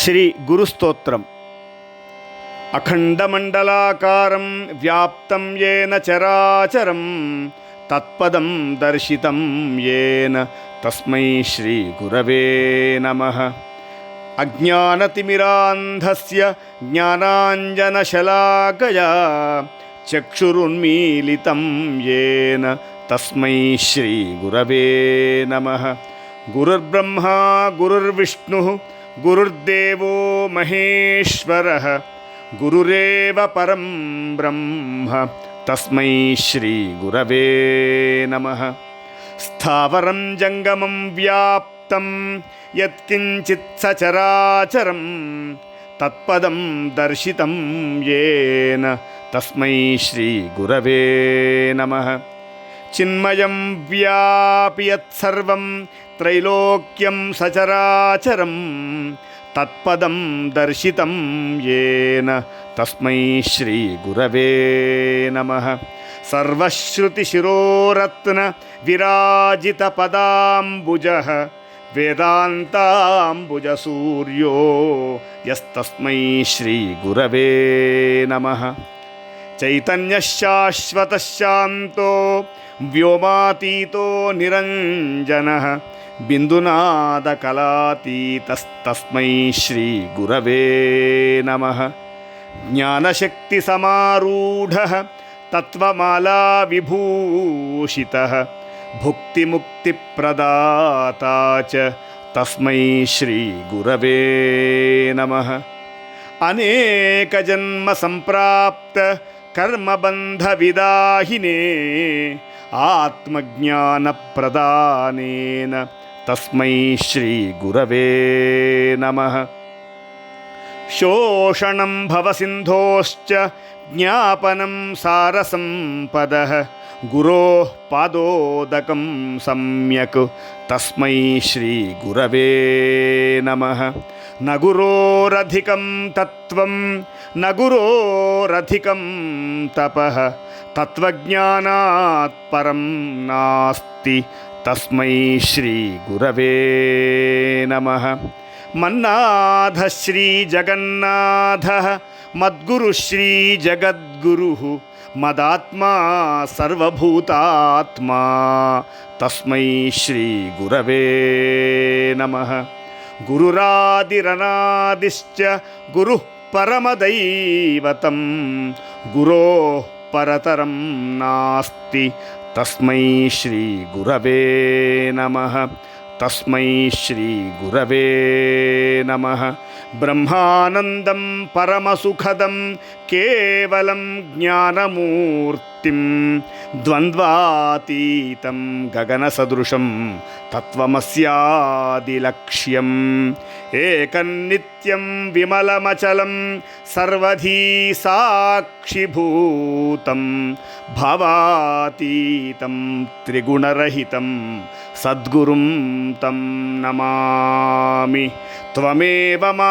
ஸ்ரீ குருஸ்தோத்திரம் அகண்டமண்டலாக்காரம் வியாப்தம் ஏன சராச்சரம் தத்பதம் தர்சிதம் ஏன தஸ்மை ஸ்ரீ குரவே நம அஜானதிமிராந்தஸ்ய ஜானாஞ்சனசலாகயா चक्षुरुन्मीलितं येन तस्मै श्रीगुरवे नमः गुरुर्ब्रह्मा गुरुर्विष्णुः गुरुर्देवो महेश्वरः गुरुरेव परं ब्रह्म तस्मै श्रीगुरवे नमः। स्थावरं जङ्गमं व्याप्तं यत्किञ्चित् सचराचरं तत्पदं दर्शितं येन तस्मै श्रीगुरवे नमः। చిన్మయం వ్యాపి యత్సర్వం త్రైలోక్యం సచరాచరం తత్పదం దర్శితం ఏన తస్మై శ్రీ గురవే నమ సర్వశ్రుతిశిరోరత్న విరాజిత పదాంబుజ వేదాంతాంబుజ సూర్యో యస్తస్మై శ్రీ గురవే నమ चैतन्यशाश्वतशान्तो व्योमातीतो निरञ्जनः बिन्दुनादकलातीतस्तस्मै श्रीगुरवे नमः। ज्ञानशक्तिसमारूढः तत्त्वमालाविभूषितः भुक्तिमुक्तिप्रदाता च तस्मै श्रीगुरवे नमः। अनेकजन्मसम्प्राप्त कर्मबन्धविदाहिने, आत्मज्ञानप्रदानेन, तस्मै श्रीगुरवे नमः। शोषणं भवसिन्धोश्च, ज्ञापनं सारसम्पदः गुरोः पादोदकं सम्यक्, तस्मै श्रीगुरवे नमः। न गुरोरधिकं तत्त्वं, न गुरोरधिकं तपः, तत्त्वज्ञानात् परं नास्ति। तस्मै श्रीगुरवे नमः। मन्नाथः श्रीजगन्नाथः मद्गुरुश्रीजगद्गुरुः मदात्मा सर्वभूतात्मा। तस्मै श्रीगुरवे नमः। गुरुरादिरनादिश्च गुरुः परमदैवतं गुरोः परतरं नास्ति तस्मै श्रीगुरवे नमः तस्मै श्रीगुरवे नमः ब्रह्मानंदम ब्रह्मानन्दं परमसुखदं केवलं ज्ञानमूर्तिं द्वन्द्वातीतं गगनसदृशं तत्त्वमस्यादिलक्ष्यम् एकन्नित्यं विमलमचलं सर्वधी साक्षिभूतं भवातीतं त्रिगुणरहितं सद्गुरुं तं नमामि त्वमेव मा